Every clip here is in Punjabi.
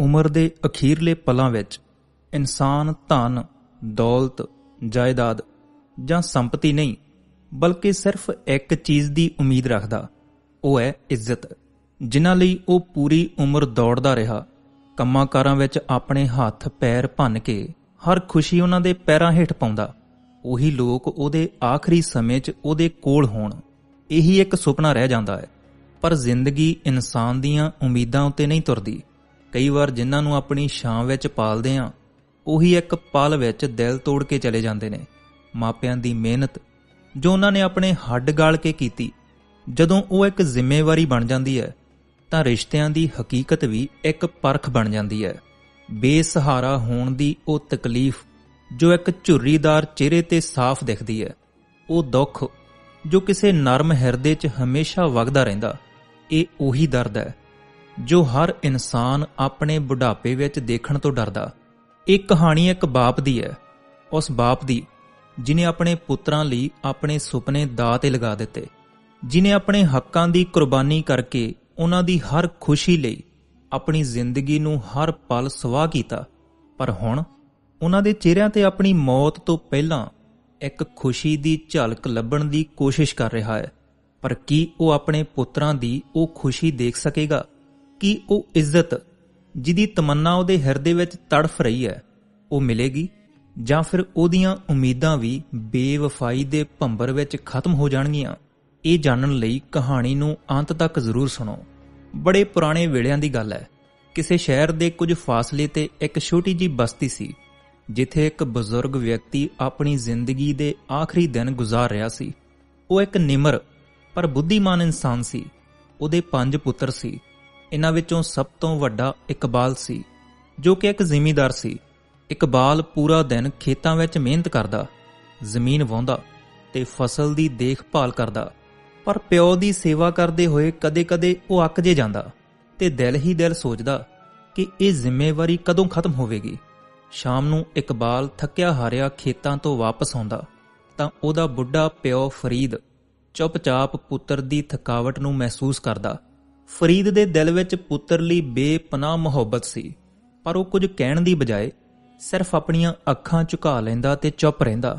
ਉਮਰ ਦੇ ਅਖੀਰਲੇ ਪਲਾਂ ਵਿੱਚ ਇਨਸਾਨ ਧਨ, ਦੌਲਤ, ਜਾਇਦਾਦ ਜਾਂ ਸੰਪਤੀ ਨਹੀਂ, ਬਲਕਿ ਸਿਰਫ ਇੱਕ ਚੀਜ਼ ਦੀ ਉਮੀਦ ਰੱਖਦਾ, ਉਹ ਹੈ ਇੱਜ਼ਤ, ਜਿਨ੍ਹਾਂ ਲਈ ਉਹ ਪੂਰੀ ਉਮਰ ਦੌੜਦਾ ਰਿਹਾ ਕੰਮਾਂ ਕਾਰਾਂ ਵਿੱਚ ਆਪਣੇ ਹੱਥ ਪੈਰ ਭੰਨ ਕੇ ਹਰ ਖੁਸ਼ੀ ਉਹਨਾਂ ਦੇ ਪੈਰਾਂ ਹੇਠ ਪਾਉਂਦਾ। ਉਹੀ ਲੋਕ ਉਹਦੇ ਆਖਰੀ ਸਮੇਂ 'ਚ ਉਹਦੇ ਕੋਲ ਹੋਣ। ਇਹੀ ਇੱਕ ਸੁਪਨਾ ਰਹਿ ਜਾਂਦਾ ਹੈ, ਪਰ ਜ਼ਿੰਦਗੀ ਇਨਸਾਨ ਦੀਆਂ ਉਮੀਦਾਂ ਉੱਤੇ ਨਹੀਂ ਤੁਰਦੀ। ਕਈ ਵਾਰ ਜਿਨ੍ਹਾਂ ਨੂੰ ਆਪਣੀ ਛਾਂ ਵਿੱਚ ਪਾਲਦੇ ਆ, ਉਹੀ ਇੱਕ ਪਲ ਵਿੱਚ ਦਿਲ ਤੋੜ ਕੇ ਚਲੇ ਜਾਂਦੇ ਨੇ। ਮਾਪਿਆਂ ਦੀ ਮਿਹਨਤ, ਜੋ ਉਹਨਾਂ ਨੇ ਆਪਣੇ ਹੱਡ ਗਾਲ ਕੇ ਕੀਤੀ, ਜਦੋਂ ਉਹ ਇੱਕ ਜ਼ਿੰਮੇਵਾਰੀ ਬਣ ਜਾਂਦੀ ਹੈ, ਤਾਂ ਰਿਸ਼ਤਿਆਂ ਦੀ ਹਕੀਕਤ ਵੀ ਇੱਕ ਪਰਖ ਬਣ ਜਾਂਦੀ ਹੈ। ਬੇਸਹਾਰਾ ਹੋਣ ਦੀ ਉਹ ਤਕਲੀਫ, ਜੋ ਇੱਕ ਝੁਰਰੀਦਾਰ ਚਿਹਰੇ ਤੇ ਸਾਫ਼ ਦਿਖਦੀ ਹੈ, ਉਹ ਦੁੱਖ, ਜੋ ਕਿਸੇ ਨਰਮ ਹਿਰਦੇ 'ਚ ਹਮੇਸ਼ਾ ਵਗਦਾ ਰਹਿੰਦਾ, ਇਹ ਉਹੀ ਦਰਦ ਹੈ। ਜੋ ਹਰ ਇਨਸਾਨ ਆਪਣੇ ਬੁਢਾਪੇ ਵਿੱਚ ਦੇਖਣ ਤੋਂ ਡਰਦਾ। ਇਹ ਕਹਾਣੀ ਇੱਕ ਬਾਪ ਦੀ ਹੈ। ਉਸ ਬਾਪ ਦੀ, ਜਿਨੇ ਆਪਣੇ ਪੁੱਤਰਾਂ ਲਈ ਆਪਣੇ ਸੁਪਨੇ ਦਾਅ ਤੇ ਲਗਾ ਦਿੱਤੇ। ਜਿਨੇ ਆਪਣੇ ਹੱਕਾਂ ਦੀ ਕੁਰਬਾਨੀ ਕਰਕੇ ਉਹਨਾਂ ਦੀ ਹਰ ਖੁਸ਼ੀ ਲਈ ਆਪਣੀ ਜ਼ਿੰਦਗੀ ਨੂੰ ਹਰ ਪਲ ਸਵਾਹ ਕੀਤਾ। ਪਰ ਹੁਣ ਉਹਨਾਂ ਦੇ ਚਿਹਰਿਆਂ ਤੇ ਆਪਣੀ ਮੌਤ ਤੋਂ ਪਹਿਲਾਂ ਇੱਕ ਖੁਸ਼ੀ ਦੀ ਝਲਕ ਲੱਭਣ ਦੀ ਕੋਸ਼ਿਸ਼ ਕਰ ਰਿਹਾ ਹੈ। ਪਰ ਕੀ ਉਹ ਆਪਣੇ ਪੁੱਤਰਾਂ ਦੀ ਉਹ ਖੁਸ਼ੀ ਦੇਖ ਸਕੇਗਾ? ਕਿ ਉਹ ਇੱਜ਼ਤ, ਜਿਹਦੀ ਤਮੰਨਾ ਉਹਦੇ ਹਿਰਦੇ ਵਿੱਚ ਤੜਫ ਰਹੀ ਹੈ, ਉਹ ਮਿਲੇਗੀ, ਜਾਂ ਫਿਰ ਉਹਦੀਆਂ ਉਮੀਦਾਂ ਵੀ ਬੇਵਫਾਈ ਦੇ ਭੰਬਰ ਵਿੱਚ ਖਤਮ ਹੋ ਜਾਣਗੀਆਂ। ਇਹ ਜਾਣਨ ਲਈ ਕਹਾਣੀ ਨੂੰ ਅੰਤ ਤੱਕ ਜ਼ਰੂਰ ਸੁਣੋ। ਬੜੇ ਪੁਰਾਣੇ ਵੇਲਿਆਂ ਦੀ ਗੱਲ ਹੈ। ਕਿਸੇ ਸ਼ਹਿਰ ਦੇ ਕੁਝ ਫਾਸਲੇ ਤੇ ਇੱਕ ਛੋਟੀ ਜੀ ਬਸਤੀ ਸੀ, ਜਿੱਥੇ ਇੱਕ ਬਜ਼ੁਰਗ ਵਿਅਕਤੀ ਆਪਣੀ ਜ਼ਿੰਦਗੀ ਦੇ ਆਖਰੀ ਦਿਨ ਗੁਜ਼ਾਰ ਰਿਹਾ ਸੀ। ਉਹ ਇੱਕ ਨਿਮਰ, ਪਰ ਬੁੱਧੀਮਾਨ ਇਨਸਾਨ ਸੀ। ਉਹਦੇ ਪੰਜ ਪੁੱਤਰ ਸੀ। ਇਹਨਾਂ ਵਿੱਚੋਂ ਸਭ ਤੋਂ ਵੱਡਾ ਇਕਬਾਲ ਸੀ, ਜੋ ਕਿ ਇੱਕ ਜ਼ਿਮੀਂਦਾਰ ਸੀ। ਇਕਬਾਲ ਪੂਰਾ ਦਿਨ ਖੇਤਾਂ ਵਿੱਚ ਮਿਹਨਤ ਕਰਦਾ, ਜ਼ਮੀਨ ਵਾਹੁੰਦਾ ਤੇ ਫਸਲ ਦੀ ਦੇਖਭਾਲ ਕਰਦਾ, ਪਰ ਪਿਓ ਦੀ ਸੇਵਾ ਕਰਦੇ ਹੋਏ ਕਦੇ-ਕਦੇ ਉਹ ਅੱਕ ਜੇ ਜਾਂਦਾ ਤੇ ਦਿਲ ਹੀ ਦਿਲ ਸੋਚਦਾ ਕਿ ਇਹ ਜ਼ਿੰਮੇਵਾਰੀ ਕਦੋਂ ਖਤਮ ਹੋਵੇਗੀ। ਸ਼ਾਮ ਨੂੰ ਇਕਬਾਲ ਥੱਕਿਆ ਹਾਰਿਆ ਖੇਤਾਂ ਤੋਂ ਵਾਪਸ ਆਉਂਦਾ, ਤਾਂ ਉਹਦਾ ਬੁੱਢਾ ਪਿਓ ਫਰੀਦ ਚੁੱਪਚਾਪ ਪੁੱਤਰ ਦੀ ਥਕਾਵਟ ਨੂੰ ਮਹਿਸੂਸ ਕਰਦਾ ਫਰੀਦ ਦੇ ਦਿਲ ਵਿੱਚ ਪੁੱਤਰ ਲਈ ਬੇਪਨਾਹ ਮੁਹੱਬਤ ਸੀ, ਪਰ ਉਹ ਕੁਝ ਕਹਿਣ ਦੀ ਬਜਾਏ ਸਿਰਫ ਆਪਣੀਆਂ ਅੱਖਾਂ ਝੁਕਾ ਲੈਂਦਾ ਤੇ ਚੁੱਪ ਰਹਿੰਦਾ।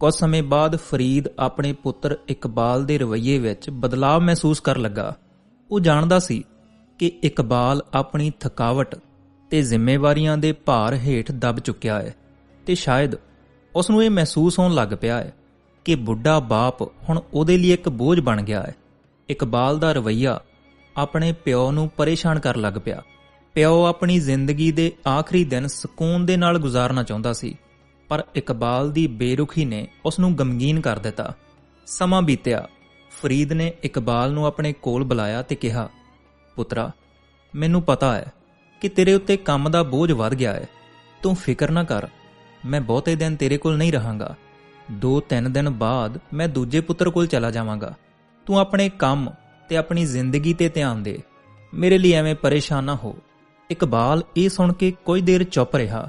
ਕੁਝ ਸਮੇਂ ਬਾਅਦ ਫਰੀਦ ਆਪਣੇ ਪੁੱਤਰ ਇਕਬਾਲ ਦੇ ਰਵੱਈਏ ਵਿੱਚ ਬਦਲਾਅ ਮਹਿਸੂਸ ਕਰਨ ਲੱਗਾ। ਉਹ ਜਾਣਦਾ ਸੀ ਕਿ ਇਕਬਾਲ ਆਪਣੀ ਥਕਾਵਟ ਤੇ ਜ਼ਿੰਮੇਵਾਰੀਆਂ ਦੇ ਭਾਰ ਹੇਠ ਦਬ ਚੁੱਕਿਆ ਹੈ ਤੇ ਸ਼ਾਇਦ ਉਸ ਨੂੰ ਇਹ ਮਹਿਸੂਸ ਹੋਣ ਲੱਗ ਪਿਆ ਹੈ ਕਿ ਬੁੱਢਾ ਬਾਪ ਹੁਣ ਉਹਦੇ ਲਈ ਇੱਕ ਬੋਝ ਬਣ ਗਿਆ ਹੈ। ਇਕਬਾਲ ਦਾ ਰਵੱਈਆ ਆਪਣੇ ਪਿਓ ਨੂੰ ਪਰੇਸ਼ਾਨ ਕਰਨ ਲੱਗ ਪਿਆ। ਪਿਓ ਆਪਣੀ ਜ਼ਿੰਦਗੀ ਦੇ ਆਖਰੀ ਦਿਨ ਸਕੂਨ ਦੇ ਨਾਲ ਗੁਜ਼ਾਰਨਾ ਚਾਹੁੰਦਾ ਸੀ, ਪਰ ਇਕਬਾਲ ਦੀ ਬੇਰੁਖੀ ਨੇ ਉਸ ਨੂੰ ਗਮਗੀਨ ਕਰ ਦਿੱਤਾ। ਸਮਾਂ ਬੀਤਿਆ। ਫਰੀਦ ਨੇ ਇਕਬਾਲ ਨੂੰ ਆਪਣੇ ਕੋਲ ਬੁਲਾਇਆ ਤੇ ਕਿਹਾ, ਪੁੱਤਰਾ, ਮੈਨੂੰ ਪਤਾ ਹੈ ਕਿ ਤੇਰੇ ਉੱਤੇ ਕੰਮ ਦਾ ਬੋਝ ਵੱਧ ਗਿਆ ਹੈ। ਤੂੰ ਫਿਕਰ ਨਾ ਕਰ। ਮੈਂ ਬਹੁਤੇ ਦਿਨ ਤੇਰੇ ਕੋਲ ਨਹੀਂ ਰਹਾਂਗਾ। ਦੋ ਤਿੰਨ ਦਿਨ ਬਾਅਦ ਮੈਂ ਦੂਜੇ ਪੁੱਤਰ ਕੋਲ ਚਲਾ ਜਾਵਾਂਗਾ। ਤੂੰ ਆਪਣੇ ਕੰਮ ਤੇ ਆਪਣੀ ਜ਼ਿੰਦਗੀ ਤੇ ਧਿਆਨ ਦੇ। ਮੇਰੇ ਲਈ ਐਵੇਂ ਪਰੇਸ਼ਾਨ ਨਾ ਹੋ। ਇਕਬਾਲ ਇਹ ਸੁਣ ਕੇ ਕੁਝ ਦੇਰ ਚੁੱਪ ਰਿਹਾ।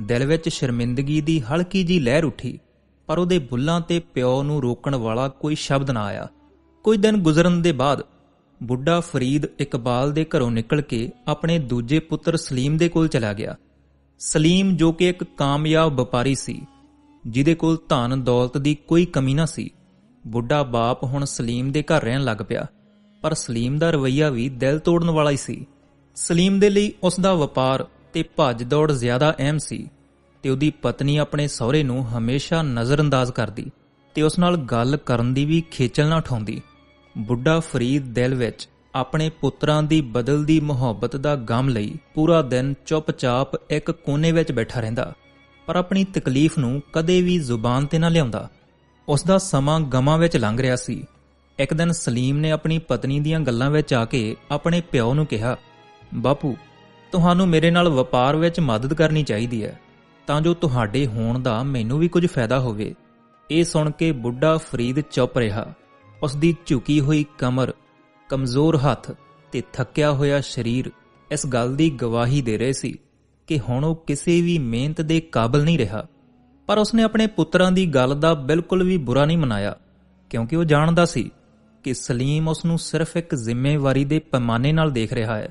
ਦਿਲ ਵਿੱਚ ਸ਼ਰਮਿੰਦਗੀ ਦੀ ਹਲਕੀ ਜੀ ਲਹਿਰ ਉੱਠੀ, ਪਰ ਉਹਦੇ ਬੁੱਲਾਂ ਤੇ ਪਿਓ ਨੂੰ ਰੋਕਣ ਵਾਲਾ ਕੋਈ ਸ਼ਬਦ ਨਾ ਆਇਆ। ਕੁਝ ਦਿਨ ਗੁਜ਼ਰਨ ਦੇ ਬਾਅਦ ਬੁੱਢਾ ਫਰੀਦ ਇਕਬਾਲ ਦੇ ਘਰੋਂ ਨਿਕਲ ਕੇ ਆਪਣੇ ਦੂਜੇ ਪੁੱਤਰ ਸਲੀਮ ਦੇ ਕੋਲ ਚਲਾ ਗਿਆ। ਸਲੀਮ ਜੋ ਕਿ ਇੱਕ ਕਾਮਯਾਬ ਵਪਾਰੀ ਸੀ, ਜਿਹਦੇ ਕੋਲ ਧਨ ਦੌਲਤ ਦੀ ਕੋਈ ਕਮੀ ਨਾ ਸੀ। ਬੁੱਢਾ ਬਾਪ ਹੁਣ ਸਲੀਮ ਦੇ ਘਰ ਰਹਿਣ ਲੱਗ ਪਿਆ। ਪਰ ਸਲੀਮ ਦਾ ਰਵਈਆ ਵੀ ਦਿਲ ਤੋੜਨ ਵਾਲਾ ਹੀ ਸੀ। ਸਲੀਮ ਦੇ ਲਈ ਉਸ ਦਾ ਵਪਾਰ ਤੇ ਭੱਜ ਦੌੜ ਜ਼ਿਆਦਾ ਅਹਿਮ ਸੀ ਤੇ ਉਹਦੀ ਪਤਨੀ ਆਪਣੇ ਸਹੁਰੇ ਨੂੰ ਹਮੇਸ਼ਾ ਨਜ਼ਰਅੰਦਾਜ਼ ਕਰਦੀ ਤੇ ਉਸ ਨਾਲ ਗੱਲ ਕਰਨ ਦੀ ਵੀ ਖੇਚਲ ਨਾ ਉਠਾਉਂਦੀ। ਬੁੱਢਾ ਫਰੀਦ ਦਿਲ ਵਿੱਚ ਆਪਣੇ ਪੁੱਤਰਾਂ ਦੀ ਬਦਲਦੀ ਮੁਹੱਬਤ ਦਾ ਗਮ ਲਈ ਪੂਰਾ ਦਿਨ ਚੁੱਪਚਾਪ ਇੱਕ ਕੋਨੇ ਵਿੱਚ ਬੈਠਾ ਰਹਿੰਦਾ, ਪਰ ਆਪਣੀ ਤਕਲੀਫ ਨੂੰ ਕਦੇ ਵੀ ਜ਼ੁਬਾਨ ਤੇ ਨਾ ਲਿਆਉਂਦਾ। ਉਸ ਦਾ ਸਮਾਂ ਗਮਾਂ ਵਿੱਚ ਲੰਘ ਰਿਹਾ ਸੀ। ਇੱਕ ਦਿਨ ਸਲੀਮ ਨੇ ਆਪਣੀ ਪਤਨੀ ਦੀਆਂ ਗੱਲਾਂ ਵਿੱਚ ਆ ਕੇ ਆਪਣੇ ਪਿਓ ਨੂੰ ਕਿਹਾ, ਬਾਪੂ, ਤੁਹਾਨੂੰ ਮੇਰੇ ਨਾਲ ਵਪਾਰ ਵਿੱਚ ਮਦਦ ਕਰਨੀ ਚਾਹੀਦੀ ਹੈ, ਤਾਂ ਜੋ ਤੁਹਾਡੇ ਹੋਣ ਦਾ ਮੈਨੂੰ ਵੀ ਕੁਝ ਫਾਇਦਾ ਹੋਵੇ। ਇਹ ਸੁਣ ਕੇ ਬੁੱਢਾ ਫਰੀਦ ਚੁੱਪ ਰਿਹਾ। ਉਸ ਦੀ ਝੁਕੀ ਹੋਈ ਕਮਰ, ਕਮਜ਼ੋਰ ਹੱਥ ਤੇ ਥੱਕਿਆ ਹੋਇਆ ਸਰੀਰ ਇਸ ਗੱਲ ਦੀ ਗਵਾਹੀ ਦੇ ਰਹੇ ਸੀ ਕਿ ਹੁਣ ਉਹ ਕਿਸੇ ਵੀ ਮਿਹਨਤ ਦੇ ਕਾਬਲ ਨਹੀਂ ਰਿਹਾ। ਪਰ ਉਸਨੇ ਆਪਣੇ ਪੁੱਤਰਾਂ ਦੀ ਗੱਲ ਦਾ ਬਿਲਕੁਲ ਵੀ ਬੁਰਾ ਨਹੀਂ ਮਨਾਇਆ, ਕਿਉਂਕਿ ਉਹ ਜਾਣਦਾ ਸੀ ਕਿ ਸਲੀਮ ਉਸ ਨੂੰ ਸਿਰਫ ਇੱਕ ਜ਼ਿੰਮੇਵਾਰੀ ਦੇ ਪੈਮਾਨੇ ਨਾਲ ਦੇਖ ਰਿਹਾ ਹੈ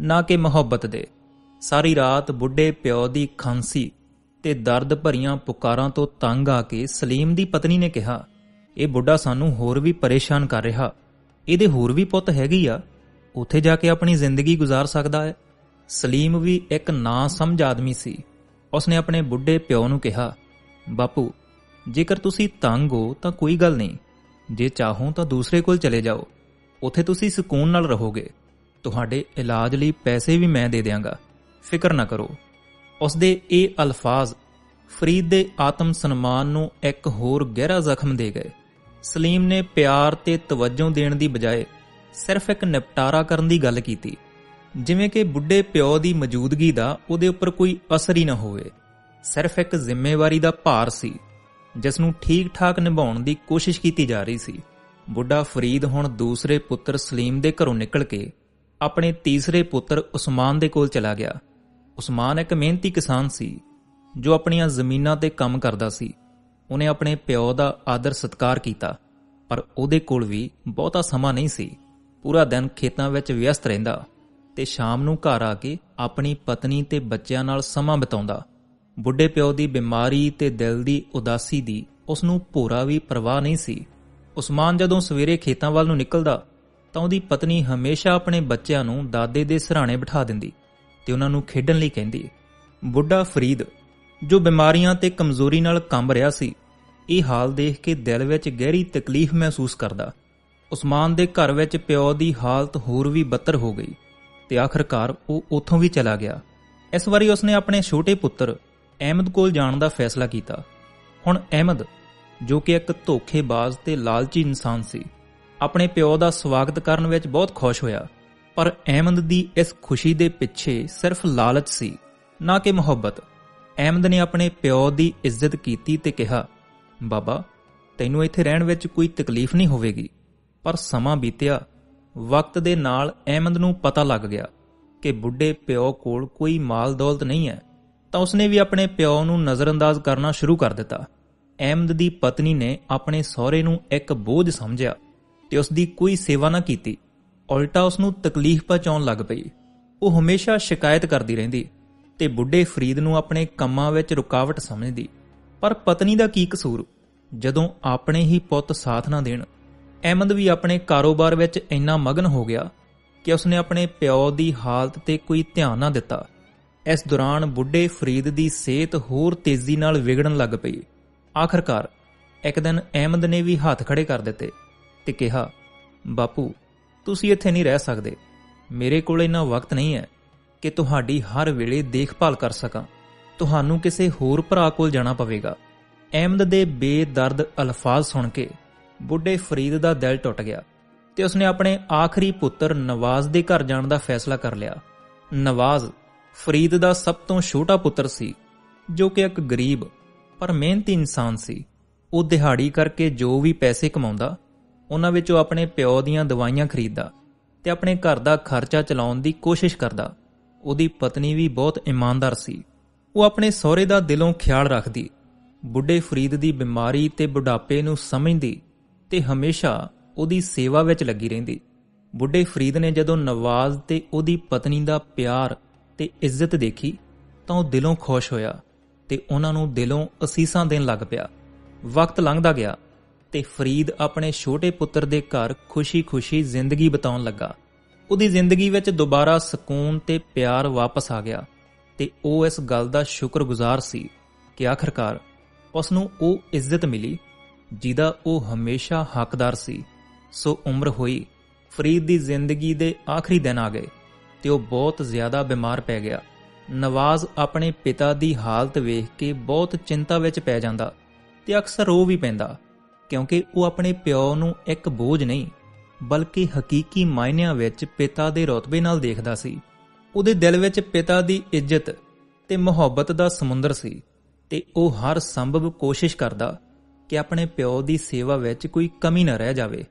ਨਾ ਕਿ ਮੁਹੱਬਤ ਦੇ ਸਾਰੀ ਰਾਤ ਬੁੱਢੇ ਪਿਓ ਦੀ ਖਾਂਸੀ ਤੇ ਦਰਦ ਭਰੀਆਂ ਪੁਕਾਰਾਂ ਤੋਂ ਤੰਗ ਆ ਕੇ ਸਲੀਮ ਦੀ ਪਤਨੀ ਨੇ ਕਿਹਾ ਇਹ ਬੁੱਢਾ ਸਾਨੂੰ ਹੋਰ ਵੀ ਪਰੇਸ਼ਾਨ ਕਰ ਰਿਹਾ ਇਹਦੇ ਹੋਰ ਵੀ ਪੁੱਤ ਹੈਗੀ ਆ ਉੱਥੇ ਜਾ ਕੇ ਆਪਣੀ ਜ਼ਿੰਦਗੀ گزار ਸਕਦਾ ਹੈ ਸਲੀਮ ਵੀ ਇੱਕ ਨਾ ਸਮਝ ਆਦਮੀ ਸੀ ਉਸਨੇ ਆਪਣੇ ਬੁੱਢੇ ਪਿਓ ਨੂੰ ਕਿਹਾ ਬਾਪੂ ਜੇਕਰ ਤੁਸੀਂ ਤੰਗ ਹੋ ਤਾਂ ਕੋਈ ਗੱਲ ਨਹੀਂ ਜੇ ਚਾਹੋ ਤਾਂ ਦੂਸਰੇ ਕੋਲ ਚਲੇ ਜਾਓ। ਉੱਥੇ ਤੁਸੀਂ ਸਕੂਨ ਨਾਲ ਰਹੋਗੇ। ਤੁਹਾਡੇ ਇਲਾਜ ਲਈ ਪੈਸੇ ਵੀ ਮੈਂ ਦੇ ਦਿਆਂਗਾ। ਫਿਕਰ ਨਾ ਕਰੋ। ਉਸ ਦੇ ਇਹ ਅਲਫਾਜ਼ ਫਰੀਦ ਦੇ ਆਤਮ ਸਨਮਾਨ ਨੂੰ ਇੱਕ ਹੋਰ ਗਹਿਰਾ ਜ਼ਖਮ ਦੇ ਗਏ। ਸਲੀਮ ਨੇ ਪਿਆਰ ਤੇ ਤਵੱਜੋ ਦੇਣ ਦੀ ਬਜਾਏ ਸਿਰਫ ਇੱਕ ਨਿਪਟਾਰਾ ਕਰਨ ਦੀ ਗੱਲ ਕੀਤੀ। ਜਿਵੇਂ ਕਿ ਬੁੱਢੇ ਪਿਓ ਦੀ ਮੌਜੂਦਗੀ ਦਾ ਉਹਦੇ ਉੱਪਰ ਕੋਈ ਅਸਰ ਹੀ ਨਾ ਹੋਵੇ। ਸਿਰਫ ਇੱਕ ਜ਼ਿੰਮੇਵਾਰੀ ਦਾ ਭਾਰ ਸੀ। ਜਿਸ ਨੂੰ ਠੀਕ-ਠਾਕ ਨਿਭਾਉਣ ਦੀ ਕੋਸ਼ਿਸ਼ ਕੀਤੀ ਜਾ ਰਹੀ ਸੀ। ਬੁੱਢਾ ਫਰੀਦ ਹੁਣ ਦੂਸਰੇ ਪੁੱਤਰ ਸਲੀਮ ਦੇ ਘਰੋਂ ਨਿਕਲ ਕੇ ਆਪਣੇ ਤੀਸਰੇ ਪੁੱਤਰ ਉਸਮਾਨ ਦੇ ਕੋਲ ਚਲਾ ਗਿਆ। ਉਸਮਾਨ ਇੱਕ ਮਿਹਨਤੀ ਕਿਸਾਨ ਸੀ, ਜੋ ਆਪਣੀਆਂ ਜ਼ਮੀਨਾਂ ਤੇ ਕੰਮ ਕਰਦਾ ਸੀ। ਉਹਨੇ ਆਪਣੇ ਪਿਓ ਦਾ ਆਦਰ ਸਤਕਾਰ ਕੀਤਾ, ਪਰ ਉਹਦੇ ਕੋਲ ਵੀ ਬਹੁਤਾ ਸਮਾਂ ਨਹੀਂ ਸੀ। ਪੂਰਾ ਦਿਨ ਖੇਤਾਂ ਵਿੱਚ ਵਿਅਸਤ ਰਹਿੰਦਾ ਤੇ ਸ਼ਾਮ ਨੂੰ ਘਰ ਆ ਕੇ ਆਪਣੀ ਪਤਨੀ ਤੇ ਬੱਚਿਆਂ ਨਾਲ ਸਮਾਂ ਬਿਤਾਉਂਦਾ। ਬੁੱਢੇ ਪਿਓ ਦੀ ਬਿਮਾਰੀ ਤੇ ਦਿਲ ਦੀ ਉਦਾਸੀ ਦੀ ਉਸ ਨੂੰ ਭੋਰਾ ਵੀ ਪਰਵਾਹ ਨਹੀਂ ਸੀ। ਉਸਮਾਨ ਜਦੋਂ ਸਵੇਰੇ ਖੇਤਾਂ ਵੱਲ ਨੂੰ ਨਿਕਲਦਾ, ਤਾਂ ਉਹਦੀ ਪਤਨੀ ਹਮੇਸ਼ਾ ਆਪਣੇ ਬੱਚਿਆਂ ਨੂੰ ਦਾਦੇ ਦੇ ਸਰਾਣੇ ਬਿਠਾ ਦਿੰਦੀ ਤੇ ਉਹਨਾਂ ਨੂੰ ਖੇਡਣ ਲਈ ਕਹਿੰਦੀ, ਬੁੱਢਾ ਫਰੀਦ, ਜੋ ਬਿਮਾਰੀਆਂ ਤੇ ਕਮਜ਼ੋਰੀ ਨਾਲ ਕੰਬ ਰਿਹਾ ਸੀ, ਇਹ ਹਾਲ ਦੇਖ ਕੇ ਦਿਲ ਵਿੱਚ ਗਹਿਰੀ ਤਕਲੀਫ ਮਹਿਸੂਸ ਕਰਦਾ। ਉਸਮਾਨ ਦੇ ਘਰ ਵਿੱਚ ਪਿਓ ਦੀ ਹਾਲਤ ਹੋਰ ਵੀ ਬੱਤਰ ਹੋ ਗਈ ਤੇ ਆਖਰਕਾਰ ਉਹ ਉੱਥੋਂ ਵੀ ਚਲਾ ਗਿਆ। ਇਸ ਵਾਰੀ ਉਸਨੇ ਆਪਣੇ ਛੋਟੇ ਪੁੱਤਰ ਅਹਿਮਦ ਕੋਲ ਜਾਣ ਦਾ ਫੈਸਲਾ ਕੀਤਾ। ਹੁਣ ਅਹਿਮਦ, ਜੋ ਕਿ ਇੱਕ ਧੋਖੇਬਾਜ਼ ਤੇ ਲਾਲਚੀ ਇਨਸਾਨ ਸੀ, ਆਪਣੇ ਪਿਓ ਦਾ ਸਵਾਗਤ ਕਰਨ ਵਿੱਚ ਬਹੁਤ ਖੁਸ਼ ਹੋਇਆ, ਪਰ ਅਹਿਮਦ ਦੀ ਇਸ ਖੁਸ਼ੀ ਦੇ ਪਿੱਛੇ ਸਿਰਫ ਲਾਲਚ ਸੀ, ਨਾ ਕਿ ਮੁਹੱਬਤ। ਅਹਿਮਦ ਨੇ ਆਪਣੇ ਪਿਓ ਦੀ ਇੱਜ਼ਤ ਕੀਤੀ ਤੇ ਕਿਹਾ, ਬਾਬਾ, ਤੈਨੂੰ ਇੱਥੇ ਰਹਿਣ ਵਿੱਚ ਕੋਈ ਤਕਲੀਫ ਨਹੀਂ ਹੋਵੇਗੀ। ਪਰ ਸਮਾਂ ਬੀਤਿਆ, ਵਕਤ ਦੇ ਨਾਲ ਅਹਿਮਦ ਨੂੰ ਪਤਾ ਲੱਗ ਗਿਆ ਕਿ ਬੁੱਢੇ ਪਿਓ ਕੋਲ ਕੋਈ ਮਾਲ ਦੌਲਤ ਨਹੀਂ ਹੈ। ਤਾਂ ਉਸਨੇ ਵੀ ਆਪਣੇ ਪਿਓ ਨੂੰ ਨਜ਼ਰਅੰਦਾਜ਼ ਕਰਨਾ ਸ਼ੁਰੂ ਕਰ ਦਿੱਤਾ। ਅਹਿਮਦ ਦੀ ਪਤਨੀ ਨੇ ਆਪਣੇ ਸਹੁਰੇ ਨੂੰ ਇੱਕ ਬੋਝ ਸਮਝਿਆ ਤੇ ਉਸ ਦੀ ਕੋਈ ਸੇਵਾ ਨਾ ਕੀਤੀ। ਉਲਟਾ ਉਸ ਨੂੰ ਤਕਲੀਫ ਪਹੁੰਚਾਉਣ ਲੱਗ ਪਈ। ਉਹ ਹਮੇਸ਼ਾ ਸ਼ਿਕਾਇਤ ਕਰਦੀ ਰਹਿੰਦੀ ਤੇ ਬੁੱਢੇ ਫਰੀਦ ਨੂੰ ਆਪਣੇ ਕੰਮਾਂ ਵਿੱਚ ਰੁਕਾਵਟ ਸਮਝਦੀ। ਪਰ ਪਤਨੀ ਦਾ ਕੀ ਕਸੂਰ? ਜਦੋਂ ਆਪਣੇ ਹੀ ਪੁੱਤ ਸਾਥ ਨਾ ਦੇਣ, ਅਹਿਮਦ ਵੀ ਆਪਣੇ ਕਾਰੋਬਾਰ ਵਿੱਚ ਇੰਨਾ ਮਗਨ ਹੋ ਗਿਆ ਕਿ ਉਸਨੇ ਆਪਣੇ ਪਿਓ ਦੀ ਹਾਲਤ ਤੇ ਕੋਈ ਧਿਆਨ ਨਾ ਦਿੱਤਾ। ਇਸ ਦੌਰਾਨ ਬੁੱਢੇ ਫਰੀਦ ਦੀ ਸਿਹਤ ਹੋਰ ਤੇਜ਼ੀ ਨਾਲ ਵਿਗੜਨ ਲੱਗ ਪਈ। ਆਖਰਕਾਰ, ਇੱਕ ਦਿਨ ਅਹਿਮਦ ਨੇ ਵੀ ਹੱਥ ਖੜੇ ਕਰ ਦਿੱਤੇ ਤੇ ਕਿਹਾ, ਬਾਪੂ, ਤੁਸੀਂ ਇੱਥੇ ਨਹੀਂ ਰਹਿ ਸਕਦੇ। ਮੇਰੇ ਕੋਲ ਇੰਨਾ ਵਕਤ ਨਹੀਂ ਹੈ ਕਿ ਤੁਹਾਡੀ ਹਰ ਵੇਲੇ ਦੇਖਭਾਲ ਕਰ ਸਕਾਂ। ਤੁਹਾਨੂੰ ਕਿਸੇ ਹੋਰ ਭਰਾ ਕੋਲ ਜਾਣਾ ਪਵੇਗਾ। ਅਹਿਮਦ ਦੇ ਬੇਦਰਦ ਅਲਫਾਜ਼ ਸੁਣ ਕੇ ਬੁੱਢੇ ਫਰੀਦ ਦਾ ਦਿਲ ਟੁੱਟ ਗਿਆ ਤੇ ਉਸਨੇ ਆਪਣੇ ਆਖਰੀ ਪੁੱਤਰ ਨਵਾਜ਼ ਦੇ ਘਰ ਜਾਣ ਦਾ ਫੈਸਲਾ ਕਰ ਲਿਆ। ਨਵਾਜ਼ ਫਰੀਦ ਦਾ ਸਭ ਤੋਂ ਛੋਟਾ ਪੁੱਤਰ ਸੀ, ਜੋ ਕਿ ਇੱਕ ਗਰੀਬ, ਪਰ ਮਿਹਨਤੀ ਇਨਸਾਨ ਸੀ। ਉਹ ਦਿਹਾੜੀ ਕਰਕੇ ਜੋ ਵੀ ਪੈਸੇ ਕਮਾਉਂਦਾ, ਉਹਨਾਂ ਵਿੱਚ ਉਹ ਆਪਣੇ ਪਿਓ ਦੀਆਂ ਦਵਾਈਆਂ ਖਰੀਦਦਾ ਤੇ ਆਪਣੇ ਘਰ ਦਾ ਖਰਚਾ ਚਲਾਉਣ ਦੀ ਕੋਸ਼ਿਸ਼ ਕਰਦਾ। ਉਹਦੀ ਪਤਨੀ ਵੀ ਬਹੁਤ ਇਮਾਨਦਾਰ ਸੀ। ਉਹ ਆਪਣੇ ਸਹੁਰੇ ਦਾ ਦਿਲੋਂ ਖਿਆਲ ਰੱਖਦੀ, ਬੁੱਢੇ ਫਰੀਦ ਦੀ ਬਿਮਾਰੀ ਤੇ ਬੁਢਾਪੇ ਨੂੰ ਸਮਝਦੀ ਤੇ ਹਮੇਸ਼ਾ ਉਹਦੀ ਸੇਵਾ ਵਿੱਚ ਲੱਗੀ ਰਹਿੰਦੀ। ਬੁੱਢੇ ਫਰੀਦ ਨੇ ਜਦੋਂ ਨਵਾਜ਼ ਤੇ ਉਹਦੀ ਪਤਨੀ ਦਾ ਪਿਆਰ ਤੇ ਇੱਜ਼ਤ ਦੇਖੀ ਤਾਂ ਉਹ ਦਿਲੋਂ ਖੁਸ਼ ਹੋਇਆ ਤੇ ਉਹਨਾਂ ਨੂੰ ਦਿਲੋਂ ਅਸੀਸਾਂ ਦੇਣ ਲੱਗ ਪਿਆ। ਵਕਤ ਲੰਘਦਾ ਗਿਆ ਤੇ ਫਰੀਦ ਆਪਣੇ ਛੋਟੇ ਪੁੱਤਰ ਦੇ ਘਰ ਖੁਸ਼ੀ-ਖੁਸ਼ੀ ਜ਼ਿੰਦਗੀ ਬਿਤਾਉਣ ਲੱਗਾ। ਉਹਦੀ ਜ਼ਿੰਦਗੀ ਵਿੱਚ ਦੁਬਾਰਾ ਸਕੂਨ ਤੇ ਪਿਆਰ ਵਾਪਸ ਆ ਗਿਆ ਤੇ ਉਹ ਇਸ ਗੱਲ ਦਾ ਸ਼ੁਕਰਗੁਜ਼ਾਰ ਸੀ ਕਿ ਆਖਰਕਾਰ ਉਸ ਨੂੰ ਉਹ ਇੱਜ਼ਤ ਮਿਲੀ, ਜਿਹਦਾ ਉਹ ਹਮੇਸ਼ਾ ਹੱਕਦਾਰ ਸੀ। ਸੋ ਉਮਰ ਹੋਈ, ਫਰੀਦ ਦੀ ਜ਼ਿੰਦਗੀ ਦੇ ਆਖਰੀ ਦਿਨ ਆ ਗਏ। ਤੇ ਉਹ ਬਹੁਤ ਜ਼ਿਆਦਾ ਬਿਮਾਰ ਪੈ ਗਿਆ। ਨਵਾਜ਼ ਆਪਣੇ ਪਿਤਾ ਦੀ ਹਾਲਤ ਵੇਖ ਕੇ ਬਹੁਤ ਚਿੰਤਾ ਵਿੱਚ ਪੈ ਜਾਂਦਾ ਤੇ ਅਕਸਰ ਰੋ ਵੀ ਪੈਂਦਾ, ਕਿਉਂਕਿ ਉਹ ਆਪਣੇ ਪਿਓ ਨੂੰ ਇੱਕ ਬੋਝ ਨਹੀਂ, ਬਲਕਿ ਹਕੀਕੀ ਮਾਇਨਿਆਂ ਵਿੱਚ ਪਿਤਾ ਦੇ ਰਤਬੇ ਨਾਲ ਦੇਖਦਾ ਸੀ। ਉਹਦੇ ਦਿਲ ਵਿੱਚ ਪਿਤਾ ਦੀ ਇੱਜ਼ਤ ਤੇ ਮੁਹੱਬਤ ਦਾ ਸਮੁੰਦਰ ਸੀ ਤੇ ਉਹ ਹਰ ਸੰਭਵ ਕੋਸ਼ਿਸ਼ ਕਰਦਾ ਕਿ ਆਪਣੇ ਪਿਓ ਦੀ ਸੇਵਾ ਵਿੱਚ ਕੋਈ ਕਮੀ ਨਾ ਰਹਿ ਜਾਵੇ।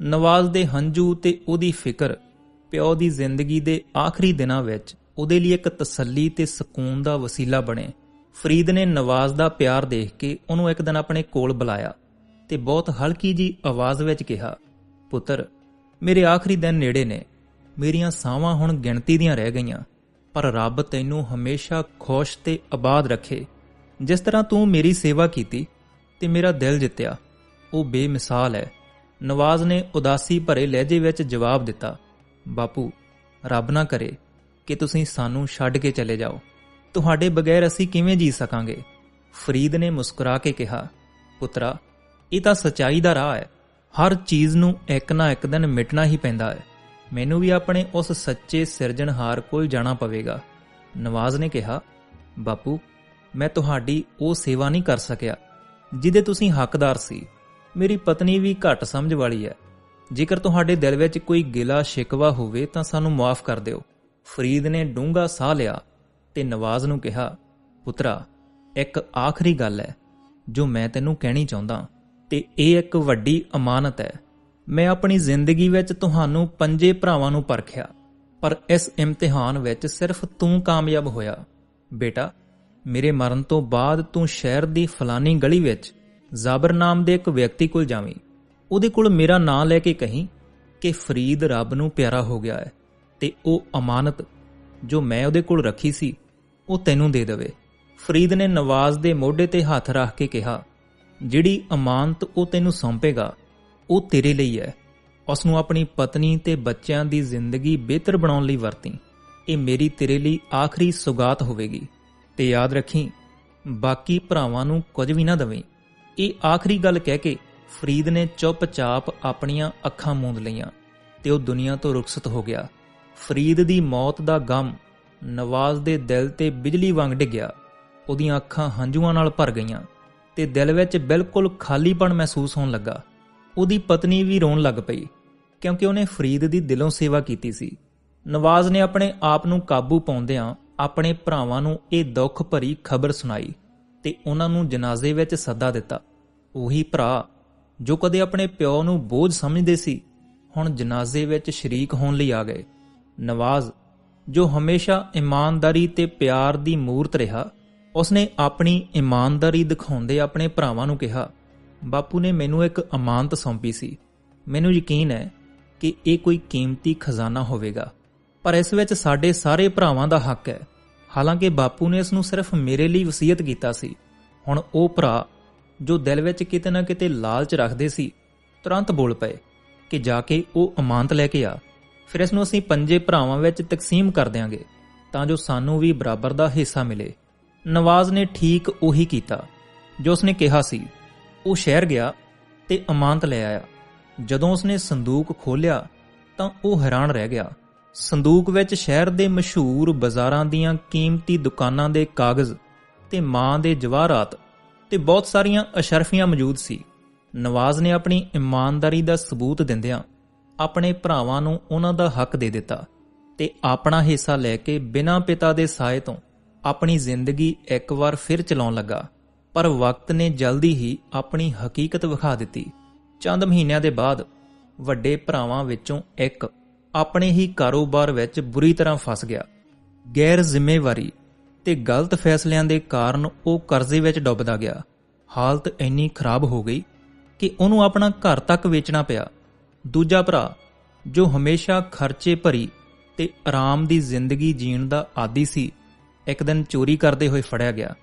ਨਵਾਜ਼ ਦੇ ਹੰਝੂ ਤੇ ਉਹਦੀ ਫਿਕਰ ਪਿਓ ਦੀ ਜ਼ਿੰਦਗੀ ਦੇ ਆਖਰੀ ਦਿਨਾਂ ਵਿੱਚ ਉਹਦੇ ਲਈ ਇੱਕ ਤਸੱਲੀ ਤੇ ਸਕੂਨ ਦਾ ਵਸੀਲਾ ਬਣੇ। ਫਰੀਦ ਨੇ ਨਵਾਜ਼ ਦਾ ਪਿਆਰ ਦੇਖ ਕੇ ਉਹਨੂੰ ਇੱਕ ਦਿਨ ਆਪਣੇ ਕੋਲ ਬੁਲਾਇਆ ਤੇ ਬਹੁਤ ਹਲਕੀ ਜੀ ਆਵਾਜ਼ ਵਿੱਚ ਕਿਹਾ, ਪੁੱਤਰ, ਮੇਰੇ ਆਖਰੀ ਦਿਨ ਨੇੜੇ ਨੇ। ਮੇਰੀਆਂ ਸਾਹਾਂ ਹੁਣ ਗਿਣਤੀ ਦੀਆਂ ਰਹਿ ਗਈਆਂ, ਪਰ ਰੱਬ ਤੈਨੂੰ ਹਮੇਸ਼ਾ ਖੁਸ਼ ਤੇ ਆਬਾਦ ਰੱਖੇ। ਜਿਸ ਤਰ੍ਹਾਂ ਤੂੰ ਮੇਰੀ ਸੇਵਾ ਕੀਤੀ ਤੇ ਮੇਰਾ ਦਿਲ ਜਿੱਤਿਆ, ਉਹ ਬੇਮਿਸਾਲ ਹੈ। ਨਵਾਜ਼ ਨੇ ਉਦਾਸੀ ਭਰੇ ਲਹਿਜੇ ਵਿੱਚ ਜਵਾਬ ਦਿੱਤਾ ਬਾਪੂ, ਰੱਬ ਨਾ ਕਰੇ ਕਿ ਤੁਸੀਂ ਸਾਨੂੰ ਛੱਡ ਕੇ ਚਲੇ ਜਾਓ। ਤੁਹਾਡੇ ਬਗੈਰ ਅਸੀਂ ਕਿਵੇਂ ਜੀ ਸਕਾਂਗੇ? ਫਰੀਦ ਨੇ ਮੁਸਕਰਾ ਕੇ ਕਿਹਾ, ਪੁੱਤਰਾ, ਇਹ ਤਾਂ ਸਚਾਈ ਦਾ ਰਾਹ ਹੈ। ਹਰ ਚੀਜ਼ ਨੂੰ ਇੱਕ ਨਾ ਇੱਕ ਦਿਨ ਮਿਟਣਾ ਹੀ ਪੈਂਦਾ ਹੈ। ਮੈਨੂੰ ਵੀ ਆਪਣੇ ਉਸ ਸੱਚੇ ਸਿਰਜਣਹਾਰ ਕੋਲ ਜਾਣਾ ਪਵੇਗਾ। ਨਵਾਜ਼ ਨੇ ਕਿਹਾ, ਬਾਪੂ, ਮੈਂ ਤੁਹਾਡੀ ਉਹ ਸੇਵਾ ਨਹੀਂ ਕਰ ਸਕਿਆ, ਜਿਹਦੇ ਤੁਸੀਂ ਹੱਕਦਾਰ ਸੀ। ਮੇਰੀ ਪਤਨੀ ਵੀ ਘੱਟ ਸਮਝ ਵਾਲੀ ਹੈ। ਜੇਕਰ ਤੁਹਾਡੇ ਦਿਲ ਵਿੱਚ ਕੋਈ ਗਿਲਾ ਸ਼ਿਕਵਾ ਹੋਵੇ ਤਾਂ ਸਾਨੂੰ ਮਾਫ ਕਰ ਦਿਓ। ਫਰੀਦ ਨੇ ਡੂੰਘਾ ਸਾਹ ਲਿਆ ਤੇ ਨਵਾਜ਼ ਨੂੰ ਕਿਹਾ, ਪੁੱਤਰਾ, ਇੱਕ ਆਖਰੀ ਗੱਲ ਹੈ ਜੋ ਮੈਂ ਤੈਨੂੰ ਕਹਿਣੀ ਚਾਹੁੰਦਾ। ਤੇ ਇਹ ਇੱਕ ਵੱਡੀ ਅਮਾਨਤ ਹੈ। ਮੈਂ ਆਪਣੀ ਜ਼ਿੰਦਗੀ ਵਿੱਚ ਤੁਹਾਨੂੰ ਪੰਜੇ ਭਰਾਵਾਂ ਨੂੰ ਪਰਖਿਆ, ਪਰ ਇਸ ਇਮਤਿਹਾਨ ਵਿੱਚ ਸਿਰਫ ਤੂੰ ਕਾਮਯਾਬ ਹੋਇਆ। ਬੇਟਾ, ਮੇਰੇ ਮਰਨ ਤੋਂ ਬਾਅਦ ਤੂੰ ਸ਼ਹਿਰ ਦੀ ਫਲਾਨੀ ਗਲੀ ਵਿੱਚ ਜ਼ਾਬਰ ਨਾਮ ਦੇ ਇੱਕ ਵਿਅਕਤੀ ਕੋਲ ਜਾਵੀਂ। ਉਹਦੇ ਕੋਲ ਮੇਰਾ ਨਾਂ ਲੈ ਕੇ ਕਹੀਂ ਕਿ ਫਰੀਦ ਰੱਬ ਨੂੰ ਪਿਆਰਾ ਹੋ ਗਿਆ ਹੈ ਤੇ ਉਹ ਅਮਾਨਤ ਜੋ ਮੈਂ ਉਹਦੇ ਕੋਲ ਰੱਖੀ ਸੀ, ਉਹ ਤੈਨੂੰ ਦੇ ਦੇਵੇ। ਫਰੀਦ ਨੇ ਨਵਾਜ਼ ਦੇ ਮੋਢੇ ਤੇ ਹੱਥ ਰੱਖ ਕੇ ਕਿਹਾ, ਜਿਹੜੀ ਅਮਾਨਤ ਉਹ ਤੈਨੂੰ ਸੌਂਪੇਗਾ, ਉਹ ਤੇਰੇ ਲਈ ਹੈ। ਉਸ ਨੂੰ ਆਪਣੀ ਪਤਨੀ ਤੇ ਬੱਚਿਆਂ ਦੀ ਜ਼ਿੰਦਗੀ ਬਿਹਤਰ ਬਣਾਉਣ ਲਈ ਵਰਤੀ। ਇਹ ਮੇਰੀ ਤੇਰੇ ਲਈ ਆਖਰੀ ਸੁਗਾਤ ਹੋਵੇਗੀ। ਤੇ ਯਾਦ ਰੱਖੀ, ਬਾਕੀ ਭਰਾਵਾਂ ਨੂੰ ਕੁਝ ਵੀ ਨਾ ਦਵੇਂ। ਇਹ ਆਖਰੀ ਗੱਲ ਕਹਿ ਕੇ ਫਰੀਦ ਨੇ ਚੁੱਪਚਾਪ ਆਪਣੀਆਂ ਅੱਖਾਂ ਮੂੰਦ ਲਈਆਂ ਤੇ ਉਹ ਦੁਨੀਆ ਤੋਂ ਰੁਖਸਤ ਹੋ ਗਿਆ। ਫਰੀਦ ਦੀ ਮੌਤ ਦਾ ਗਮ ਨਵਾਜ਼ ਦੇ ਦਿਲ ਤੇ ਬਿਜਲੀ ਵਾਂਗ ਡਿੱਗਿਆ। ਉਹਦੀਆਂ ਅੱਖਾਂ ਹੰਝੂਆਂ ਨਾਲ ਭਰ ਗਈਆਂ ਤੇ ਦਿਲ ਵਿੱਚ ਬਿਲਕੁਲ ਖਾਲੀਪਣ ਮਹਿਸੂਸ ਹੋਣ ਲੱਗਾ। ਉਹਦੀ ਪਤਨੀ ਵੀ ਰੋਣ ਲੱਗ ਪਈ ਕਿਉਂਕਿ ਉਹਨੇ ਫਰੀਦ ਦੀ ਦਿਲੋਂ ਸੇਵਾ ਕੀਤੀ ਸੀ। ਨਵਾਜ਼ ਨੇ ਆਪਣੇ ਆਪ ਨੂੰ ਕਾਬੂ ਪਾਉਂਦਿਆਂ ਆਪਣੇ ਭਰਾਵਾਂ ਨੂੰ ਇਹ ਦੁੱਖ ਭਰੀ ਖਬਰ ਸੁਣਾਈ ਤੇ ਉਹਨਾਂ ਨੂੰ ਜਨਾਜ਼ੇ ਵਿੱਚ ਸੱਦਾ ਦਿੱਤਾ। ਉਹੀ ਭਰਾ ਜੋ ਕਦੇ ਆਪਣੇ ਪਿਓ ਨੂੰ ਬੋਝ ਸਮਝਦੇ ਸੀ, ਹੁਣ ਜਨਾਜ਼ੇ ਵਿੱਚ ਸ਼ਰੀਕ ਹੋਣ ਲਈ ਆ ਗਏ। ਨਵਾਜ਼, ਜੋ ਹਮੇਸ਼ਾ ਇਮਾਨਦਾਰੀ ਤੇ ਪਿਆਰ ਦੀ ਮੂਰਤ ਰਿਹਾ, ਉਸਨੇ ਆਪਣੀ ਇਮਾਨਦਾਰੀ ਦਿਖਾਉਂਦੇ ਆਪਣੇ ਭਰਾਵਾਂ ਨੂੰ ਕਿਹਾ, ਬਾਪੂ ਨੇ ਮੈਨੂੰ ਇੱਕ ਅਮਾਨਤ ਸੌਂਪੀ ਸੀ। ਮੈਨੂੰ ਯਕੀਨ ਹੈ ਕਿ ਇਹ ਕੋਈ ਕੀਮਤੀ ਖਜ਼ਾਨਾ ਹੋਵੇਗਾ। ਪਰ ਇਸ ਵਿੱਚ ਸਾਡੇ ਸਾਰੇ ਭਰਾਵਾਂ ਦਾ ਹੱਕ ਹੈ। ਹਾਲਾਂਕਿ ਬਾਪੂ ਨੇ ਇਸ ਨੂੰ ਸਿਰਫ ਮੇਰੇ ਲਈ ਵਸੀਅਤ ਕੀਤਾ ਸੀ। ਹੁਣ ਉਹ ਭਰਾ ਜੋ ਦਿਲ ਵਿੱਚ ਕਿਤੇ ਨਾ ਕਿਤੇ ਲਾਲਚ ਰੱਖਦੇ ਸੀ, ਤੁਰੰਤ ਬੋਲ ਪਏ ਕਿ ਜਾ ਕੇ ਉਹ ਅਮਾਨਤ ਲੈ ਕੇ ਆ। ਫਿਰ ਇਸ ਨੂੰ ਅਸੀਂ ਪੰਜੇ ਭਰਾਵਾਂ ਵਿੱਚ ਤਕਸੀਮ ਕਰ ਦਿਆਂਗੇ, ਤਾਂ ਜੋ ਸਾਨੂੰ ਵੀ ਬਰਾਬਰ ਦਾ ਹਿੱਸਾ ਮਿਲੇ। ਨਵਾਜ਼ ਨੇ ਠੀਕ ਉਹੀ ਕੀਤਾ, ਜੋ ਉਸਨੇ ਕਿਹਾ ਸੀ। ਉਹ ਸ਼ਹਿਰ ਗਿਆ ਤੇ ਅਮਾਨਤ ਲੈ ਆਇਆ। ਜਦੋਂ ਉਸਨੇ ਸੰਦੂਕ ਖੋਲ੍ਹਿਆ, ਤਾਂ ਉਹ ਹੈਰਾਨ ਰਹਿ ਗਿਆ। ਸੰਦੂਕ ਵਿੱਚ ਸ਼ਹਿਰ ਦੇ ਮਸ਼ਹੂਰ ਬਾਜ਼ਾਰਾਂ ਦੀਆਂ ਕੀਮਤੀ ਦੁਕਾਨਾਂ ਦੇ ਕਾਗਜ਼ ਤੇ ਮਾਂ ਦੇ ਜਵਾਹਰਾਤ ਤੇ ਬਹੁਤ ਸਾਰੀਆਂ ਅਸ਼ਰਫੀਆਂ ਮੌਜੂਦ ਸੀ। ਨਵਾਜ਼ ਨੇ ਆਪਣੀ ਇਮਾਨਦਾਰੀ ਦਾ ਸਬੂਤ ਦਿੰਦਿਆਂ ਆਪਣੇ ਭਰਾਵਾਂ ਨੂੰ ਉਹਨਾਂ ਦਾ ਹੱਕ ਦੇ ਦਿੱਤਾ ਤੇ ਆਪਣਾ ਹਿੱਸਾ ਲੈ ਕੇ ਬਿਨਾਂ ਪਿਤਾ ਦੇ ਸਾਏ ਤੋਂ ਆਪਣੀ ਜ਼ਿੰਦਗੀ ਇੱਕ ਵਾਰ ਫਿਰ ਚਲਾਉਣ ਲੱਗਾ। ਪਰ ਵਕਤ ਨੇ ਜਲਦੀ ਹੀ ਆਪਣੀ ਹਕੀਕਤ ਵਿਖਾ ਦਿੱਤੀ। ਚੰਦ ਮਹੀਨਿਆਂ ਦੇ ਬਾਅਦ ਵੱਡੇ ਭਰਾਵਾਂ ਵਿੱਚੋਂ ਇੱਕ ਆਪਣੇ ਹੀ ਕਾਰੋਬਾਰ ਵਿੱਚ ਬੁਰੀ ਤਰ੍ਹਾਂ ਫਸ ਗਿਆ। ਗੈਰ ਜ਼ਿੰਮੇਵਾਰੀ ਤੇ ਗਲਤ ਫੈਸਲਿਆਂ ਦੇ ਕਾਰਨ ਉਹ ਕਰਜ਼ੇ ਵਿੱਚ ਡੁੱਬਦਾ ਗਿਆ। ਹਾਲਤ ਇੰਨੀ ਖਰਾਬ ਹੋ ਗਈ ਕਿ ਉਹਨੂੰ ਆਪਣਾ ਘਰ ਤੱਕ ਵੇਚਣਾ ਪਿਆ। ਦੂਜਾ ਭਰਾ, ਜੋ ਹਮੇਸ਼ਾ ਖਰਚੇ ਭਰੀ ਤੇ ਆਰਾਮ ਦੀ ਜ਼ਿੰਦਗੀ ਜੀਣ ਦਾ ਆਦੀ ਸੀ, ਇੱਕ ਦਿਨ ਚੋਰੀ ਕਰਦੇ ਹੋਏ ਫੜਿਆ ਗਿਆ।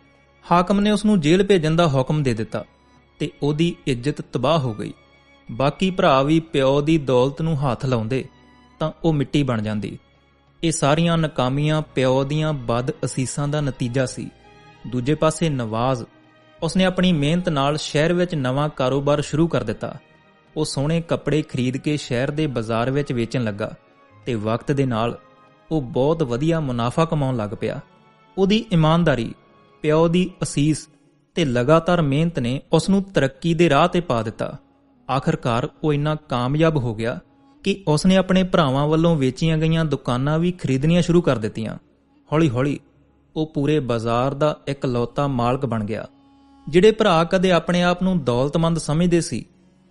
ਹਾਕਮ ਨੇ ਉਸ ਨੂੰ ਜੇਲ੍ਹ ਭੇਜਣ ਦਾ ਹੁਕਮ ਦੇ ਦਿੱਤਾ ਤੇ ਉਹਦੀ ਇੱਜ਼ਤ ਤਬਾਹ ਹੋ ਗਈ। ਬਾਕੀ ਭਰਾ ਵੀ ਪਿਓ ਦੀ ਦੌਲਤ ਨੂੰ ਹੱਥ ਲਾਉਂਦੇ ਤਾਂ ਉਹ ਮਿੱਟੀ ਬਣ ਜਾਂਦੀ। ਇਹ ਸਾਰੀਆਂ ਨਾਕਾਮੀਆਂ ਪਿਓ ਦੀਆਂ ਬਦ ਅਸੀਸਾਂ ਦਾ ਨਤੀਜਾ ਸੀ। ਦੂਜੇ ਪਾਸੇ ਨਵਾਜ਼, ਉਸਨੇ ਆਪਣੀ ਮਿਹਨਤ ਨਾਲ ਸ਼ਹਿਰ ਵਿੱਚ ਨਵਾਂ ਕਾਰੋਬਾਰ ਸ਼ੁਰੂ ਕਰ ਦਿੱਤਾ। ਉਹ ਸੋਹਣੇ ਕੱਪੜੇ ਖਰੀਦ ਕੇ ਸ਼ਹਿਰ ਦੇ ਬਾਜ਼ਾਰ ਵਿੱਚ ਵੇਚਣ ਲੱਗਾ ਤੇ ਵਕਤ ਦੇ ਨਾਲ ਉਹ ਬਹੁਤ ਵਧੀਆ ਮੁਨਾਫਾ ਕਮਾਉਣ ਲੱਗ ਪਿਆ। ਉਹਦੀ ਇਮਾਨਦਾਰੀ, ਪਿਓ ਦੀ ਅਸੀਸ ਤੇ ਲਗਾਤਾਰ ਮਿਹਨਤ ਨੇ ਉਸ ਨੂੰ ਤਰੱਕੀ ਦੇ ਰਾਹ ਤੇ ਪਾ ਦਿੱਤਾ। ਆਖਰਕਾਰ ਉਹ ਇੰਨਾ ਕਾਮਯਾਬ ਹੋ ਗਿਆ ਕਿ ਉਸ ਨੇ ਆਪਣੇ ਭਰਾਵਾਂ ਵੱਲੋਂ ਵੇਚੀਆਂ ਗਈਆਂ ਦੁਕਾਨਾਂ ਵੀ ਖਰੀਦਣੀਆਂ ਸ਼ੁਰੂ ਕਰ ਦਿੱਤੀਆਂ। ਹੌਲੀ-ਹੌਲੀ ਉਹ ਪੂਰੇ ਬਾਜ਼ਾਰ ਦਾ ਇਕਲੌਤਾ ਮਾਲਕ ਬਣ ਗਿਆ, ਜਿਹੜੇ ਭਰਾ ਕਦੇ ਆਪਣੇ ਆਪ ਨੂੰ ਦੌਲਤਮੰਦ ਸਮਝਦੇ ਸੀ,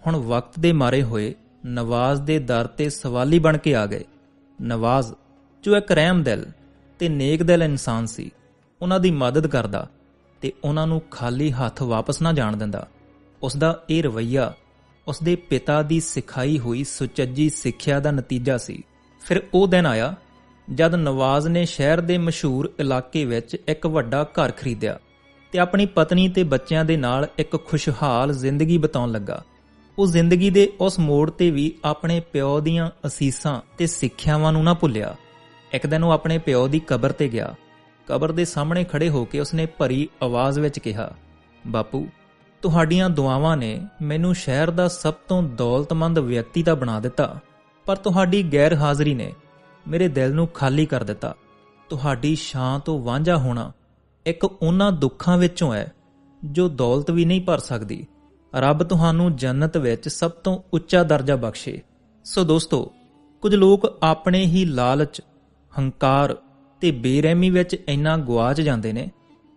ਹੁਣ ਵਕਤ ਦੇ ਮਾਰੇ ਹੋਏ ਨਵਾਜ਼ ਦੇ ਦਰ ਤੇ ਸਵਾਲੀ ਬਣ ਕੇ ਆ ਗਏ। ਨਵਾਜ਼, ਜੋ ਇੱਕ ਰਹਿਮਦਿਲ ਤੇ ਨੇਕ ਦਿਲ ਇਨਸਾਨ ਸੀ, ਉਹਨਾਂ ਦੀ ਮਦਦ ਕਰਦਾ ਤੇ ਉਹਨਾਂ ਨੂੰ ਖਾਲੀ ਹੱਥ ਵਾਪਸ ਨਾ ਜਾਣ ਦਿੰਦਾ। ਉਸ ਦਾ ਇਹ ਰਵਈਆ ਉਸ ਦੇ ਪਿਤਾ ਦੀ ਸਿਖਾਈ ਹੋਈ ਸੁਚੱਜੀ ਸਿੱਖਿਆ ਦਾ ਨਤੀਜਾ ਸੀ। ਫਿਰ ਉਹ ਦਿਨ ਆਇਆ, ਜਦ ਨਵਾਜ਼ ਨੇ ਸ਼ਹਿਰ ਦੇ ਮਸ਼ਹੂਰ ਇਲਾਕੇ ਵਿੱਚ ਇੱਕ ਵੱਡਾ ਘਰ ਖਰੀਦਿਆ ਤੇ ਆਪਣੀ ਪਤਨੀ ਤੇ ਬੱਚਿਆਂ ਦੇ ਨਾਲ ਇੱਕ ਖੁਸ਼ਹਾਲ ਜ਼ਿੰਦਗੀ ਬਿਤਾਉਣ ਲੱਗਾ। ਉਹ ਜ਼ਿੰਦਗੀ ਦੇ ਉਸ ਮੋੜ ਤੇ ਵੀ ਆਪਣੇ ਪਿਓ ਦੀਆਂ ਅਸੀਸਾਂ ਤੇ ਸਿੱਖਿਆਵਾਂ ਨੂੰ ਨਾ ਭੁੱਲਿਆ। ਇੱਕ ਦਿਨ ਉਹ ਆਪਣੇ ਪਿਓ ਦੀ ਕਬਰ ਤੇ ਗਿਆ। ਕਬਰ ਦੇ ਸਾਹਮਣੇ ਖੜੇ ਹੋ ਕੇ ਉਸਨੇ ਭਰੀ ਆਵਾਜ਼ ਵਿੱਚ ਕਿਹਾ, ਬਾਪੂ ਤੁਹਾਡੀਆਂ ਦੁਆਵਾਂ ਨੇ ਮੈਨੂੰ ਸ਼ਹਿਰ ਦਾ ਸਭ ਤੋਂ ਦੌਲਤਮੰਦ ਵਿਅਕਤੀ ਤਾਂ ਬਣਾ ਦਿੱਤਾ, ਪਰ ਤੁਹਾਡੀ ਗੈਰ ਹਾਜ਼ਰੀ ਨੇ ਮੇਰੇ ਦਿਲ ਨੂੰ ਖਾਲੀ ਕਰ ਦਿੱਤਾ। ਤੁਹਾਡੀ ਛਾਂ ਤੋਂ ਵਾਂਝਾ ਹੋਣਾ ਇੱਕ ਉਹਨਾਂ ਦੁੱਖਾਂ ਵਿੱਚੋਂ ਹੈ ਜੋ ਦੌਲਤ ਵੀ ਨਹੀਂ ਭਰ ਸਕਦੀ। ਰੱਬ ਤੁਹਾਨੂੰ ਜੰਨਤ ਵਿੱਚ ਸਭ ਤੋਂ ਉੱਚਾ ਦਰਜਾ ਬਖਸ਼ੇ। ਸੋ ਦੋਸਤੋ, ਕੁਝ ਲੋਕ ਆਪਣੇ ਹੀ ਲਾਲਚ, ਹੰਕਾਰ ਤੇ ਬੇਰਹਿਮੀ ਵਿੱਚ ਇੰਨਾ ਗੁਆਚ ਜਾਂਦੇ ਨੇ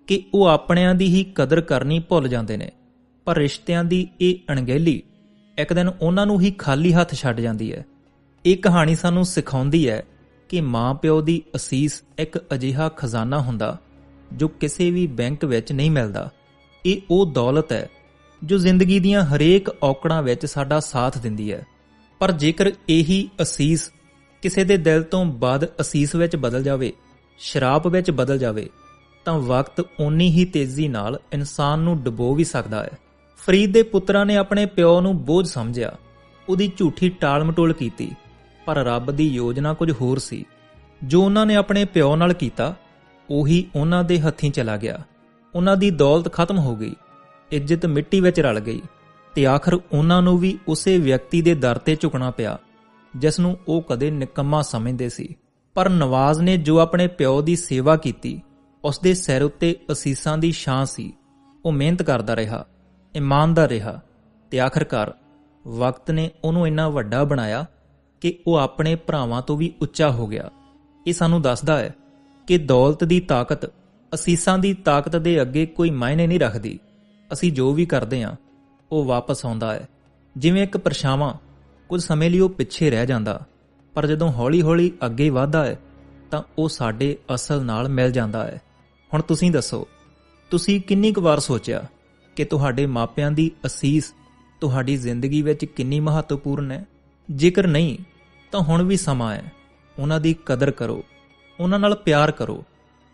ਕਿ ਉਹ ਆਪਣਿਆਂ ਦੀ ਹੀ ਕਦਰ ਕਰਨੀ ਭੁੱਲ ਜਾਂਦੇ ਨੇ। ਪਰ ਰਿਸ਼ਤਿਆਂ ਦੀ ਇਹ ਅਣਗਹਿਲੀ, ਇੱਕ ਦਿਨ ਉਹਨਾਂ ਨੂੰ ਹੀ ਖਾਲੀ ਹੱਥ ਛੱਡ ਜਾਂਦੀ ਹੈ। ਇਹ ਕਹਾਣੀ ਸਾਨੂੰ ਸਿਖਾਉਂਦੀ ਹੈ ਕਿ ਮਾਂ-ਪਿਓ ਦੀ ਅਸੀਸ ਇੱਕ ਅਜਿਹਾ ਖਜ਼ਾਨਾ ਹੁੰਦਾ ਜੋ ਕਿਸੇ ਵੀ ਬੈਂਕ ਵਿੱਚ ਨਹੀਂ ਮਿਲਦਾ। ਇਹ ਉਹ ਦੌਲਤ ਹੈ ਜੋ ਜ਼ਿੰਦਗੀ ਦੀਆਂ ਹਰੇਕ ਔਕੜਾਂ ਵਿੱਚ ਸਾਡਾ ਸਾਥ ਦਿੰਦੀ ਹੈ। ਪਰ ਜੇਕਰ ਇਹੀ ਅਸੀਸ ਕਿਸੇ ਦੇ ਦਿਲ ਤੋਂ ਬਾਅਦ ਅਸੀਸ ਵਿੱਚ ਬਦਲ ਜਾਵੇ, ਸ਼ਰਾਪ ਵਿੱਚ ਬਦਲ ਜਾਵੇ, ਤਾਂ ਵਕਤ ਓਨੀ ਹੀ ਤੇਜ਼ੀ ਨਾਲ ਇਨਸਾਨ ਨੂੰ ਡੁਬੋ ਵੀ ਸਕਦਾ ਹੈ। ਫਰੀਦ ਦੇ ਪੁੱਤਰਾਂ ਨੇ ਆਪਣੇ ਪਿਓ ਨੂੰ ਬੋਝ ਸਮਝਿਆ। ਉਹਦੀ ਝੂਠੀ ਟਾਲ-ਮਟੋਲ ਕੀਤੀ, ਪਰ ਰੱਬ ਦੀ ਯੋਜਨਾ ਕੁਝ ਹੋਰ ਸੀ। ਜੋ ਉਹਨਾਂ ਨੇ ਆਪਣੇ ਪਿਓ ਨਾਲ ਕੀਤਾ, ਉਹੀ ਉਹਨਾਂ ਦੇ ਹੱਥੀਂ ਚਲਾ ਗਿਆ। ਉਹਨਾਂ ਦੀ ਦੌਲਤ ਖਤਮ ਹੋ ਗਈ, ਇੱਜ਼ਤ ਮਿੱਟੀ ਵਿੱਚ ਰਲ ਗਈ ਤੇ ਆਖਰ ਉਹਨਾਂ ਨੂੰ ਵੀ ਉਸੇ ਵਿਅਕਤੀ ਦੇ ਦਰ ਤੇ ਝੁਕਣਾ ਪਿਆ, ਜਿਸ ਨੂੰ ਉਹ ਕਦੇ ਨਿਕੰਮਾ ਸਮਝਦੇ ਸੀ। ਪਰ ਨਵਾਜ਼ ਨੇ ਜੋ ਆਪਣੇ ਪਿਓ ਦੀ ਸੇਵਾ ਕੀਤੀ ਉਸ ਦੇ ਸਿਰ ਉੱਤੇ ਅਸੀਸਾਂ ਦੀ ਛਾਂ ਸੀ। ਉਹ ਮਿਹਨਤ ਕਰਦਾ ਰਿਹਾ। ਇਮਾਨਦਾਰ ਰਿਹਾ ਤੇ ਆਖਰਕਾਰ ਵਕਤ ਨੇ ਉਹਨੂੰ ਇੰਨਾ ਵੱਡਾ ਬਣਾਇਆ ਕਿ ਉਹ ਆਪਣੇ ਭਰਾਵਾਂ ਤੋਂ ਵੀ ਉੱਚਾ ਹੋ ਗਿਆ। ਇਹ ਸਾਨੂੰ ਦੱਸਦਾ ਹੈ ਕਿ ਦੌਲਤ ਦੀ ਤਾਕਤ ਅਸੀਸਾਂ ਦੀ ਤਾਕਤ ਦੇ ਅੱਗੇ ਕੋਈ ਮਾਇਨੇ ਨਹੀਂ ਰੱਖਦੀ। ਅਸੀਂ ਜੋ ਵੀ ਕਰਦੇ ਹਾਂ, ਉਹ ਵਾਪਸ ਆਉਂਦਾ ਹੈ। ਜਿਵੇਂ ਇੱਕ ਪਰਛਾਵਾਂ ਕੁਝ ਸਮੇਂ ਲਈ ਉਹ ਪਿੱਛੇ ਰਹਿ ਜਾਂਦਾ, ਪਰ ਜਦੋਂ ਹੌਲੀ-ਹੌਲੀ ਅੱਗੇ ਵਧਦਾ ਹੈ, ਤਾਂ ਉਹ ਸਾਡੇ ਅਸਲ ਨਾਲ ਮਿਲ ਜਾਂਦਾ ਹੈ। ਹੁਣ ਤੁਸੀਂ ਦੱਸੋ, ਤੁਸੀਂ ਕਿੰਨੀ ਕੁ ਵਾਰ ਸੋਚਿਆ ਕਿ ਤੁਹਾਡੇ ਮਾਪਿਆਂ ਦੀ ਅਸੀਸ ਤੁਹਾਡੀ ਜ਼ਿੰਦਗੀ ਵਿੱਚ ਕਿੰਨੀ ਮਹੱਤਵਪੂਰਨ ਹੈ ਜੇਕਰ ਨਹੀਂ ਤਾਂ ਹੁਣ ਵੀ ਸਮਾਂ ਹੈ ਉਹਨਾਂ ਦੀ ਕਦਰ ਕਰੋ ਉਹਨਾਂ ਨਾਲ ਪਿਆਰ ਕਰੋ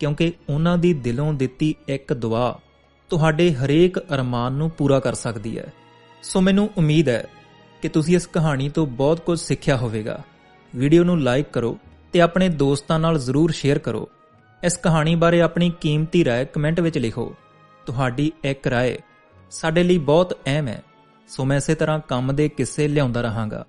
ਕਿਉਂਕਿ ਉਹਨਾਂ ਦੀ ਦਿਲੋਂ ਦਿੱਤੀ ਇੱਕ ਦੁਆ ਤੁਹਾਡੇ ਹਰੇਕ ਅਰਮਾਨ ਨੂੰ ਪੂਰਾ ਕਰ ਸਕਦੀ ਹੈ ਸੋ ਮੈਨੂੰ ਉਮੀਦ ਹੈ ਕਿ ਤੁਸੀਂ ਇਸ ਕਹਾਣੀ ਤੋਂ ਬਹੁਤ ਕੁਝ ਸਿੱਖਿਆ ਹੋਵੇਗਾ ਵੀਡੀਓ ਨੂੰ ਲਾਈਕ ਕਰੋ ਤੇ ਆਪਣੇ ਦੋਸਤਾਂ ਨਾਲ ਜ਼ਰੂਰ ਸ਼ੇਅਰ ਕਰੋ ਇਸ ਕਹਾਣੀ ਬਾਰੇ ਆਪਣੀ ਕੀਮਤੀ رائے ਕਮੈਂਟ ਵਿੱਚ ਲਿਖੋ ਤੁਹਾਡੀ ਇੱਕ رائے ਸਾਡੇ ਲਈ ਬਹੁਤ ਅਹਿਮ ਹੈ ਸੋ ਮੈਂ ਇਸੇ ਤਰ੍ਹਾਂ ਕੰਮ ਦੇ ਕਿੱਸੇ ਲਿਆਉਂਦਾ ਰਹਾਂਗਾ